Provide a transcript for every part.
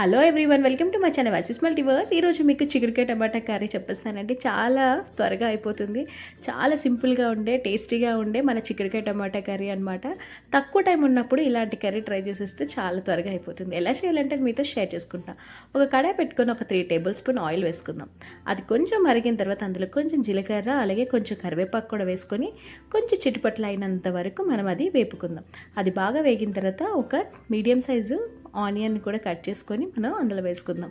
Hello everyone welcome to my channel వాసిస్ multiverse ఈరోజు మీకు చిగురుకాయ టమాటా curry చెప్పేస్తానండి. చాలా త్వరగా అయిపోతుంది. చాలా సింపుల్గా ఉండే టేస్టీగా ఉండే మన చిగురుకాయ టమాటా కర్రీ అనమాట తక్కువ టైం ఉన్నప్పుడు ఇలాంటి కర్రీ ట్రై చేసేస్తే చాలా త్వరగా అయిపోతుంది. ఎలా చేయాలంటే మీతో షేర్ చేసుకుంటా. ఒక కడాయి పెట్టుకొని ఒక త్రీ టేబుల్ స్పూన్ ఆయిల్ వేసుకుందాం. అది కొంచెం మరిగిన తర్వాత అందులో కొంచెం జీలకర్ర అలాగే కొంచెం కరివేపాకు కూడా వేసుకొని కొంచెం చిటిపట్లు అయినంత వరకు మనం అది వేపుకుందాం. అది బాగా వేగిన తర్వాత ఒక మీడియం సైజు ఆనియన్ కూడా కట్ చేసుకొని మనం అందులో వేసుకుందాం.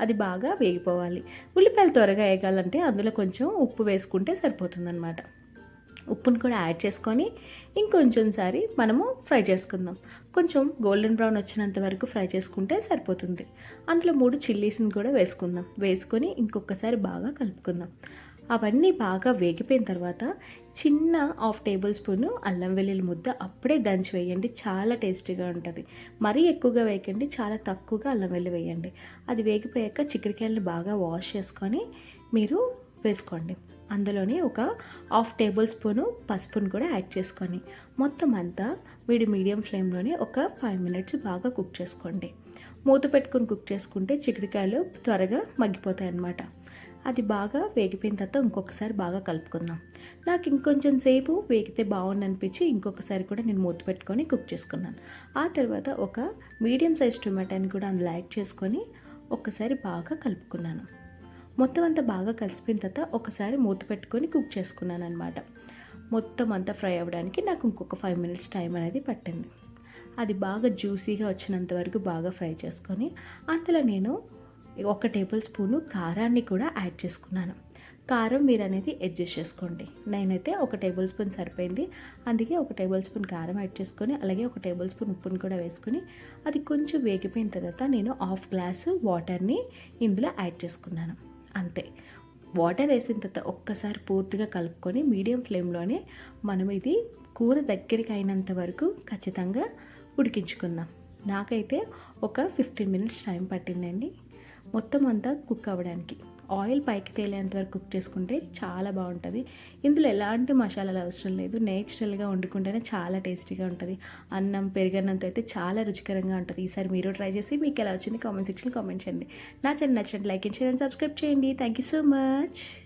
అది బాగా వేగిపోవాలి. ఉల్లిపాయలు త్వరగా వేగాలంటే అందులో కొంచెం ఉప్పు వేసుకుంటే సరిపోతుందన్నమాట. ఉప్పును కూడా యాడ్ చేసుకొని ఇంకొంచెం సారి మనము ఫ్రై చేసుకుందాం. కొంచెం గోల్డెన్ బ్రౌన్ వచ్చినంత వరకు ఫ్రై చేసుకుంటే సరిపోతుంది. అందులో మూడు చిల్లీస్ని కూడా వేసుకుందాం. వేసుకొని ఇంకొకసారి బాగా కలుపుకుందాం. అవన్నీ బాగా వేగిపోయిన తర్వాత చిన్న హాఫ్ టేబుల్ స్పూను అల్లం వెల్లుల్లి ముద్ద అప్పుడే దంచి వేయండి. చాలా టేస్టీగా ఉంటుంది. మరీ ఎక్కువగా వేయకండి. చాలా తక్కువగా అల్లం వెల్లి వేయండి. అది వేగిపోయాక చిక్కడికాయలను బాగా వాష్ చేసుకొని మీరు వేసుకోండి. అందులోనే ఒక హాఫ్ టేబుల్ స్పూను పసుపును కూడా యాడ్ చేసుకొని మొత్తం అంతా వీడి మీడియం ఫ్లేమ్లోనే ఒక ఫైవ్ మినిట్స్ బాగా కుక్ చేసుకోండి. మూత పెట్టుకొని కుక్ చేసుకుంటే చిక్కుడుకాయలు త్వరగా మగ్గిపోతాయి అన్నమాట అది బాగా వేగిపోయిన తర్వాత ఇంకొకసారి బాగా కలుపుకుందాం. నాకు ఇంకొంచెం సేపు వేగితే బాగుంది అనిపించి ఇంకొకసారి కూడా నేను మూత పెట్టుకొని కుక్ చేసుకున్నాను. ఆ తర్వాత ఒక మీడియం సైజ్ టొమాటోని కూడా అందులో యాడ్ చేసుకొని ఒక్కసారి బాగా కలుపుకున్నాను. మొత్తం అంతా బాగా కలిసిపోయిన తర్వాత ఒకసారి మూత పెట్టుకొని కుక్ చేసుకున్నాను అనమాట మొత్తం అంతా ఫ్రై అవ్వడానికి నాకు ఇంకొక ఫైవ్ మినిట్స్ టైం అనేది పట్టింది. అది బాగా జ్యూసీగా వచ్చినంత వరకు బాగా ఫ్రై చేసుకొని అందులో నేను ఒక టేబుల్ స్పూను కారాన్ని కూడా యాడ్ చేసుకున్నాను. కారం మీరు అనేది అడ్జస్ట్ చేసుకోండి. నేనైతే ఒక టేబుల్ స్పూన్ సరిపోయింది. అందుకే ఒక టేబుల్ స్పూన్ కారం యాడ్ చేసుకొని అలాగే ఒక టేబుల్ స్పూన్ ఉప్పును కూడా వేసుకొని అది కొంచెం వేగిపోయిన తర్వాత నేను హాఫ్ గ్లాసు వాటర్ని ఇందులో యాడ్ చేసుకున్నాను. అంతే. వాటర్ వేసిన తర్వాత ఒక్కసారి పూర్తిగా కలుపుకొని మీడియం ఫ్లేమ్లోనే మనం ఇది కూర దగ్గరికి అయినంత వరకు ఖచ్చితంగా ఉడికించుకుందాం. నాకైతే ఒక ఫిఫ్టీన్ మినిట్స్ టైం పట్టిందండి. మొత్తం అంతా కుక్ అవ్వడానికి. ఆయిల్ పైకి తేలేంత వరకు కుక్ చేసుకుంటే చాలా బాగుంటుంది. ఇందులో ఎలాంటి మసాలాలు అవసరం లేదు. నేచురల్గా వండుకుంటేనే చాలా టేస్టీగా ఉంటుంది. అన్నం పెరిగన్నంత అయితే చాలా రుచికరంగా ఉంటుంది. ఈసారి మీరు ట్రై చేసి మీకు ఎలా వచ్చింది కామెంట్ సెక్షన్లో కామెంట్ చేయండి. నా ఛానల్ నచ్చినట్టు like and share and subscribe చేయండి. Thank you so much